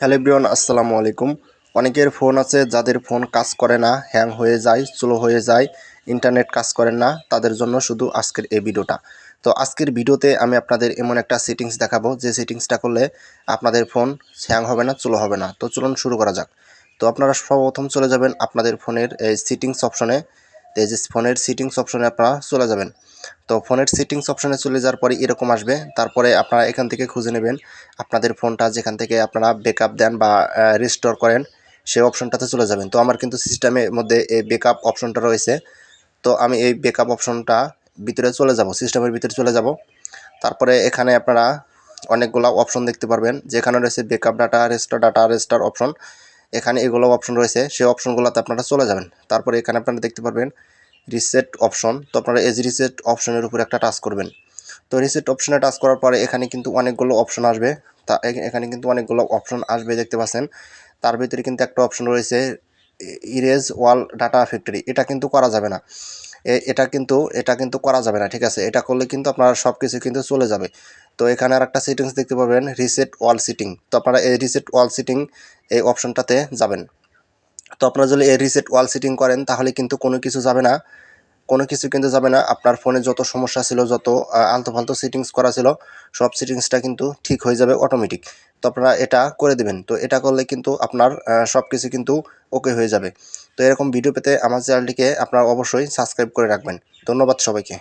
Hello everyone, আসসালামু আলাইকুম। অনেকের ফোন আছে যাদের ফোন কাজ করে না, হ্যাং হয়ে যায়, স্লো হয়ে যায়, ইন্টারনেট কাজ করে না, তাদের জন্য শুধু আজকের এই ভিডিওটা। তো আজকের ভিডিওতে আমি আপনাদের এমন একটা সেটিংস দেখাবো, যে সেটিংসটা করলে আপনাদের ফোন হ্যাং হবে না, স্লো হবে না। তো চলুন শুরু করা যাক। তো আপনারা সর্বপ্রথম চলে যাবেন আপনাদের ফোনের এই সিটিংস অপশনে এই যে ফোনের সিটিংস অপশনে আপনারা চলে যাবেন। তো ফোনের সেটিংস অপশনে চলে যাওয়ার পরে এরকম আসবে। তারপরে আপনারা এখান থেকে খুঁজে নেবেন। আপনাদের ফোনটা যেখান থেকে আপনারা ব্যাকআপ দেন বা রিস্টোর করেন, সেই অপশনটাতে চলে যাবেন। তো আমার কিন্তু সিস্টেমের মধ্যে এই ব্যাকআপ অপশনটা রয়েছে। তো আমি এই ব্যাকআপ অপশনটা ভিতরে চলে যাব সিস্টেমের ভিতরে চলে যাব। তারপরে এখানে আপনারা অনেকগুলো অপশন দেখতে পারবেন। যেখানে রয়েছে backup data restore data restore option এখানে এগুলো অপশন রয়েছে, সেই অপশনগুলোতে আপনারা চলে যাবেন। তারপরে এখানে আপনারা দেখতে পারবেন রিসেট অপশন তো আপনারা এজ রিসেট অপশনের উপর একটা টাচ করবেন। তো রিসেট অপশনে টাচ করার পরে এখানে কিন্তু অনেকগুলো অপশন আসবে। তা এখানে কিন্তু অনেকগুলো অপশন আসবে দেখতে পাচ্ছেন। তার ভিতরে কিন্তু একটা অপশন রয়েছে ইরেজ ওয়াল ডাটা ফ্যাক্টরি এটা কিন্তু করা যাবে না। এটা কিন্তু এটা কিন্তু করা যাবে না, ঠিক আছে? এটা করলে কিন্তু আপনার সব কিছু কিন্তু চলে যাবে। তো এখানে আর একটা সেটিংস দেখতে পাবেন রিসেট ওয়াল সিটিং তো আপনারা এই রিসেট ওয়াল সিটিং এই অপশনটাতে যাবেন। তো আপনারা যদি এই রিসেট ওয়াল সিটিং করেন, তাহলে কিন্তু কোনো কিছু যাবে না। কোনো কিছু কিন্তু যাবে না। আপনার ফোনে যত সমস্যা ছিল, যত আলতো ফালতো সেটিংস করা ছিল, সব সেটিংসটা কিন্তু ঠিক হয়ে যাবে অটোমেটিক তো আপনারা এটা করে দেবেন। তো এটা করলে কিন্তু আপনার সব কিছু কিন্তু ওকে হয়ে যাবে। তো এরকম ভিডিও পেতে আমার চ্যানেলটিকে আপনারা অবশ্যই সাবস্ক্রাইব করে রাখবেন। ধন্যবাদ সবাইকে।